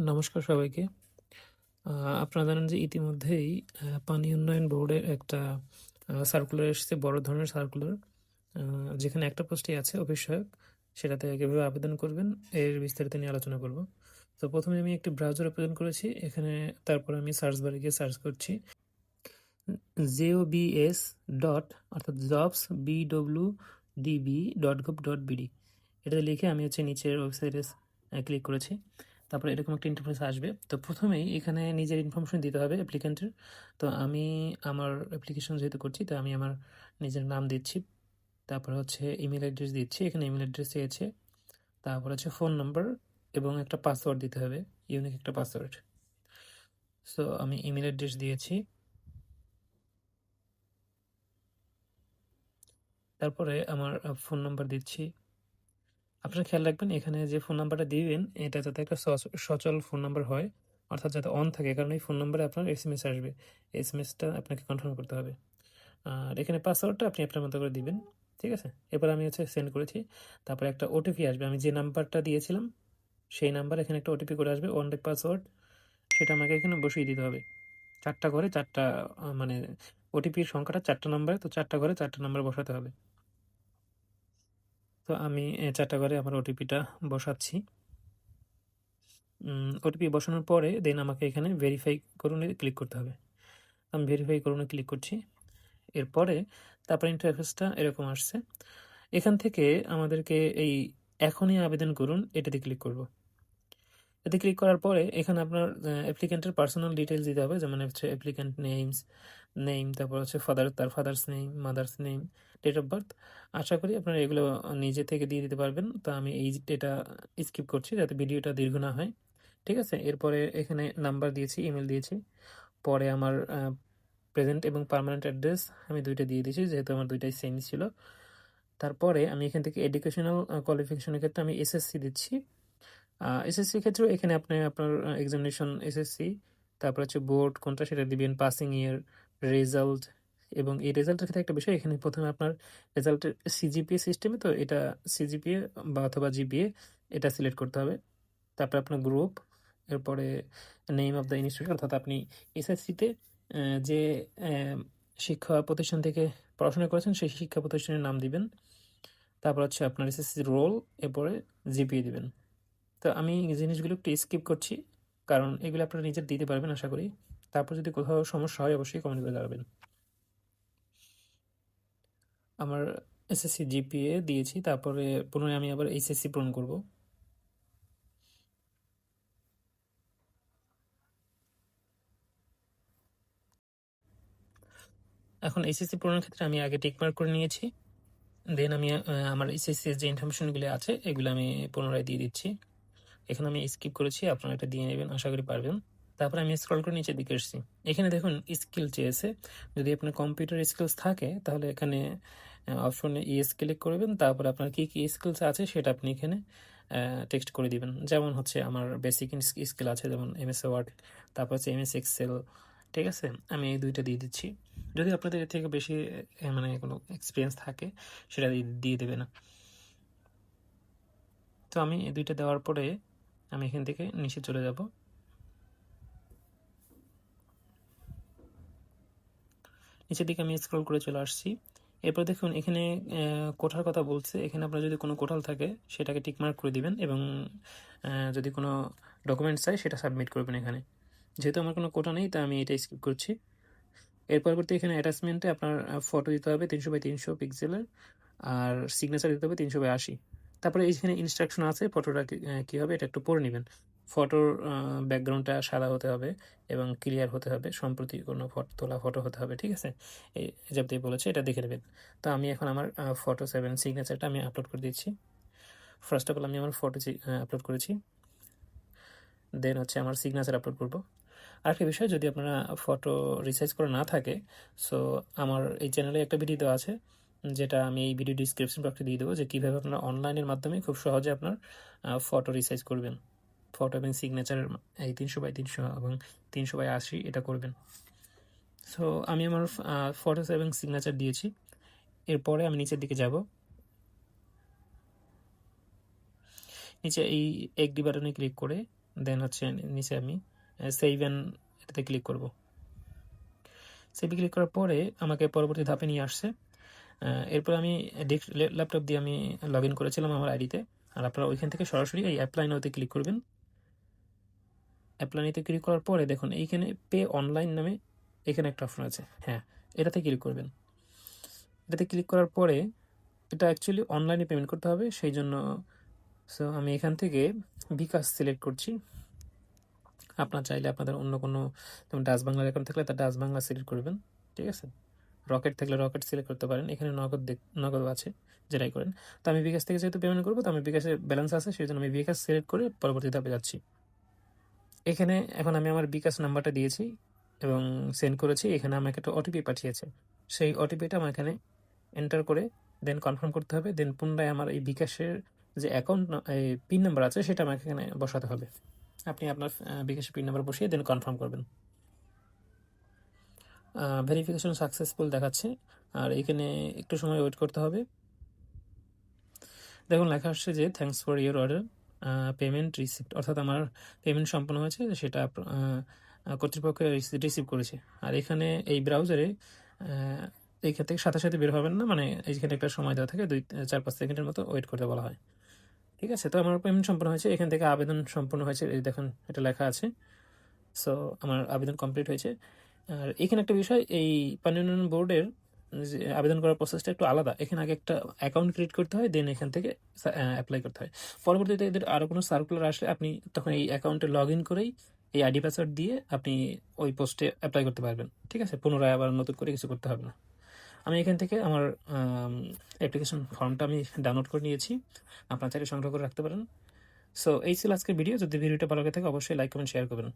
নমস্কার সবাইকে। আপনারা জানেন যে ইতিমধ্যেই পানি উন্নয়ন বোর্ডের একটা সার্কুলার এসেছে, বড় ধরনের সার্কুলার। যেখানে একটা পোস্টই আছে, অফিস। সেটাতে কীভাবে আবেদন করবেন, এর বিস্তারিত নিয়ে আলোচনা করব। তো প্রথমে আমি একটি ব্রাউজার ওপেন করেছি। এখানে তারপর আমি সার্চ বারে গিয়ে সার্চ করছি। jobs ডট, অর্থাৎ জবস bwdb.gov.bd এটাতে লিখে আমি হচ্ছে নিচের ওয়েবসাইটে ক্লিক করেছি। তারপরে এরকম একটা ইন্টারফেস আসবে। তো প্রথমেই এখানে নিজের ইনফরমেশন দিতে হবে অ্যাপ্লিক্যান্টের। তো আমি আমার অ্যাপ্লিকেশন যেহেতু করছি, তো আমি আমার নিজের নাম দিচ্ছি। তারপরে হচ্ছে ইমেইল অ্যাড্রেস দিচ্ছি। এখানে ইমেইল অ্যাড্রেস চেয়েছে। তারপর হচ্ছে ফোন নাম্বার এবং একটা পাসওয়ার্ড দিতে হবে। ইউনিক একটা পাসওয়ার্ড। সো আমি ইমেইল অ্যাড্রেস দিয়েছি। তারপরে আমার ফোন নাম্বার দিচ্ছি। আপনারা খেয়াল রাখবেন, এখানে যে ফোন নাম্বারটা দিবেন এটা যাতে একটা সচ, সচল ফোন নাম্বার হয়। অর্থাৎ যাতে অন থাকে, কারণ এই ফোন নাম্বারে আপনার এস এম এস আসবে। এসএমএসটা আপনাকে কনফার্ম করতে হবে। আর এখানে পাসওয়ার্ডটা আপনি আপনার মতো করে দিবেন। ঠিক আছে? এরপর আমি হচ্ছে সেন্ড করেছি। তারপরে একটা ওটিপি আসবে। আমি যে নাম্বারটা দিয়েছিলাম, সেই নাম্বার এখানে একটা ওটিপি করে আসবে ওয়ান টাইম পাসওয়ার্ড। সেটা আমাকে এখানে বসিয়ে দিতে হবে। ৪ টা ঘরে ৪ টা আ মানে ওটিপির সংখ্যাটা ৪ টা নাম্বারে তো ৪ টা ঘরে ৪ টা নাম্বার বসাতে হবে। তো আমি এ ৪ টা ঘরে আমার ওটিপিটা বসাচ্ছি। ওটিপি বসানোর পরে দেন আমাকে এখানে ভেরিফাই করুন ক্লিক করতে হবে। আমি ভেরিফাই করুন ক্লিক করছি। এরপরে তারপর ইন্টারফেসটা এরকম আসছে। এখান থেকে আমাদেরকে এই এখনই আবেদন করুন এটাতে ক্লিক করব। এতে ক্লিক করার পরে এখানে আপনার অ্যাপ্লিক্যান্টের পার্সোনাল ডিটেলস দিতে হবে। যেমন হচ্ছে অ্যাপ্লিক্যান্ট নেমস, নেম তারপর হচ্ছে ফাদার তার father's name, mother's name, date of birth. আশা করি আপনারা এগুলো নিজে থেকে দিয়ে দিতে পারবেন। তো আমি এই এটা স্কিপ করছি যাতে ভিডিওটা দীর্ঘ না হয়। ঠিক আছে? এরপরে এখানে নাম্বার দিয়েছি, ইমেল দিয়েছি। পরে আমার প্রেজেন্ট এবং পার্মানেন্ট অ্যাড্রেস আমি দুইটা দিয়ে দিয়েছি যেহেতু আমার ২ টাই সেম ছিল। তারপরে আমি এখান থেকে এডুকেশনাল কোয়ালিফিকেশনের ক্ষেত্রে আমি এসএসসি দিচ্ছি। এসএসসির ক্ষেত্রেও এখানে আপনি আপনার এক্সামিনেশন এসএসসি তারপর হচ্ছে বোর্ড কোনটা সেটা দিবেন, পাসিং ইয়ার, রেজাল্ট এবং এই রেজাল্টের ক্ষেত্রে একটা বিষয় এখানে প্রথমে আপনার রেজাল্টের সিজিপিএ সিস্টেমে তো এটা সিজিপিএ বা অথবা জিপিএ এটা সিলেক্ট করতে হবে। তারপরে আপনার গ্রুপ, এরপরে নেম অফ দ্য ইনস্টিটিউট অর্থাৎ আপনি এসএসসিতে যে শিক্ষা প্রতিষ্ঠান থেকে পড়াশোনা করেছেন সেই শিক্ষা প্রতিষ্ঠানের নাম দিবেন। তারপর হচ্ছে আপনার এসএসসির রোল, এরপরে জিপিএ দিবেন। তো আমি জিনিসগুলো একটু স্কিপ করছি। কারণ এগুলো আপনারা নিজের দিতে পারবেন আশা করি। তারপর যদি কোথাও সমস্যা হয়, অবশ্যই কমেন্ট করে জানাবেন। আমার এসএসসি জিপিএ দিয়েছি। তারপরে পুনরায় আমি আবার এইচএসসি পূরণ করব। এখন এইচএসসি পূরণের ক্ষেত্রে আমি আগে টিকমার্ক করে নিয়েছি। দেন আমি আমার এইচএসসির যে ইনফরমেশনগুলো আছে, এগুলো আমি পুনরায় দিয়ে দিচ্ছি। এখানে আমি স্কিপ করেছি। আপনারা এটা দিয়ে নেবেন, আশা করি পারবেন। তারপরে আমি স্ক্রল করে নিচের দিকে এসেছি। এখানে দেখুন স্কিল চেয়েছে। যদি আপনার কম্পিউটার স্কিলস থাকে তাহলে এখানে অপশনে ইয়েস ক্লিক করবেন। তারপরে আপনার কী কী স্কিলস আছে সেটা আপনি এখানে টেক্সট করে দিবেন। যেমন হচ্ছে আমার বেসিক স্কিল আছে যেমন এমএস ওয়ার্ড, তারপর হচ্ছে এমএস এক্সেল। ঠিক আছে? আমি এই দুইটা দিয়ে দিচ্ছি। যদি আপনাদের এর থেকে বেশি মানে কোনো এক্সপিরিয়েন্স থাকে সেটা দিয়ে দেবে না তো আমি এই দুইটা দেওয়ার পরে আমি এখান থেকে নিচে চলে যাব। নিচের দিকে আমি স্ক্রল করে চলে আসছি। এরপর দেখুন, এখানে কোঠার কথা বলছে। এখানে আপনার যদি কোনো কোঠাল থাকে, সেটাকে টিকমার্ক করে দিবেন এবং যদি কোনো ডকুমেন্টস চাই, সেটা সাবমিট করবেন এখানে। যেহেতু আমার কোনো কোটা নেই, তাই আমি এটা স্কিপ করছি। এর পরবর্তী এখানে অ্যাটাচমেন্টে আপনার ফটো দিতে হবে ৩০০ বাই ৩০০ পিক্সেলের। আর সিগনেচার দিতে হবে ৩০০ বাই ৮০। তারপরে এইখানে ইনস্ট্রাকশন আছে ফটোটা কী হবে, এটা একটু পড়ে নিবেন। ফটোর ব্যাকগ্রাউন্ডটা সাদা হতে হবে এবং ক্লিয়ার হতে হবে। সম্প্রতি কোনো ফট, তোলা ফটো হতে হবে। ঠিক আছে? এই যাবতীয় বলেছে, এটা দেখে নেবেন। তো আমি এখন আমার, আ ফটোস এবং সিগনেচারটা আমি আপলোড করে দিচ্ছি। ফার্স্ট অফ অল আমি আমার ফটো আপলোড করেছি। দেন হচ্ছে আমার সিগনেচার আপলোড করব। আরেকটা বিষয়, যদি আপনারা ফটো রিসাইজ করা না থাকে সো আমার এই চ্যানেলে একটা ভিডিও দেওয়া আছে, যেটা আমি এই ভিডিও ডিসক্রিপশন বক্সে দিয়ে দেবো যে কীভাবে আপনারা অনলাইনের মাধ্যমে খুব সহজে আপনার ফটো রিসাইজ করবেন। ফটো এবং সিগনেচার এই ৩০০ বাই ৩০০ এবং ৩০০ বাই ৮০ এটা করবেন। সো আমি আমার ফটোস এবং সিগনেচার দিয়েছি। এরপরে আমি নিচের দিকে যাব। নিচে এই এগ্রি বাটনে ক্লিক করে দেন হচ্ছে নিচে আমি সেভ অ্যান্ড এটাতে ক্লিক করব সেভে ক্লিক করার পরে আমাকে পরবর্তী ধাপে নিয়ে আসছে এরপর আমি ল্যাপটপ দিয়ে আমি লগ ইন করেছিলাম আমার আইডিতে আর আপনারা ওইখান থেকে সরাসরি এই অ্যাপ্লাই নাওতে ক্লিক করবেন অ্যাপ্লাই নিতে ক্লিক করার পরে দেখুন, এইখানে পে অনলাইন নামে এখানে একটা অপশন আছে। হ্যাঁ এটাতে ক্লিক করবেন। এটাতে ক্লিক করার পরে এটা অ্যাকচুয়ালি অনলাইনে পেমেন্ট করতে হবে, সেই জন্য সো আমি এখান থেকে বিকাশ সিলেক্ট করছি। আপনার চাইলে আপনাদের অন্য কোনো, যেমন বাংলার অ্যাকাউন্ট থাকলে তার ডাচ বাংলা সিলেক্ট করবেন, ঠিক আছে? রকেট থাকলে রকেট সিলেক্ট করতে পারেন, এখানে নগদ নগদ আছে, যেটাই করেন। তো আমি বিকাশ থেকে যেহেতু পেমেন্ট করব, তো আমি বিকাশের ব্যালেন্স আছে, সেই জন্য আমি বিকাশ সিলেক্ট করে পরবর্তী ধাপে যাচ্ছি। এখানে এখন আমি আমার বিকাশ নাম্বারটা দিয়েছি এবং সেন্ড করেছি। এখানে আমাকে একটা ওটিপি পাঠিয়েছে। সেই ওটিপিটা আমার এখানে এন্টার করে দেন কনফার্ম করতে হবে। দেন পুনরায় আমার এই বিকাশের যে অ্যাকাউন্ট পিন নাম্বার আছে, সেটা আমাকে এখানে বসাতে হবে। আপনি আপনার বিকাশের পিন নাম্বার বসিয়ে দেন কনফার্ম করবেন। ভেরিফিকেশন সাকসেসফুল দেখাচ্ছে। আর এখানে একটু সময় ওয়েট করতে হবে। দেখুন, লেখা আসছে যে thanks for your order payment receipt অর্থাৎ আমার পেমেন্ট সম্পন্ন হয়েছে, সেটা কর্তৃপক্ষ রিসিভ করেছে। আর এখানে এই ব্রাউজারে এইখান থেকে সাথে সাথে বের হবেন না মানে এইখানে একটা সময় দেওয়া থাকে, দুই, চার, পাঁচ সেকেন্ডের মতো ওয়েট করতে বলা হয়। ঠিক আছে? তো আমার পেমেন্ট সম্পন্ন হয়েছে, এখান থেকে আবেদন সম্পন্ন হয়েছে, এই দেখুন, এটা লেখা আছে। সো আমার আবেদন কমপ্লিট হয়েছে। আর এখানে একটা বিষয়, এই পানি উন্নয়ন বোর্ডের আবেদন করার প্রসেসটা একটু আলাদা। এখানে আগে একটা অ্যাকাউন্ট ক্রিয়েট করতে হয় দেন এখান থেকে অ্যাপ্লাই করতে হয়। পরবর্তীতে এদের আরও কোনো সার্কুলার আসলে আপনি তখন এই অ্যাকাউন্টে লগ ইন করেই এই আইডি পাসওয়ার্ড দিয়ে আপনি ওই পোস্টে অ্যাপ্লাই করতে পারবেন। ঠিক আছে? পুনরায় আবার নতুন করে কিছু করতে হবে না। আমি এখান থেকে আমার অ্যাপ্লিকেশন ফর্মটা আমি ডাউনলোড করে নিয়েছি। আপনার চাইলে সংগ্রহ করে রাখতে পারেন। সো এই ছিল আজকের ভিডিও যদি ভিডিওটা ভালো লাগে থাকে, অবশ্যই লাইক কমেন্ট শেয়ার করবেন।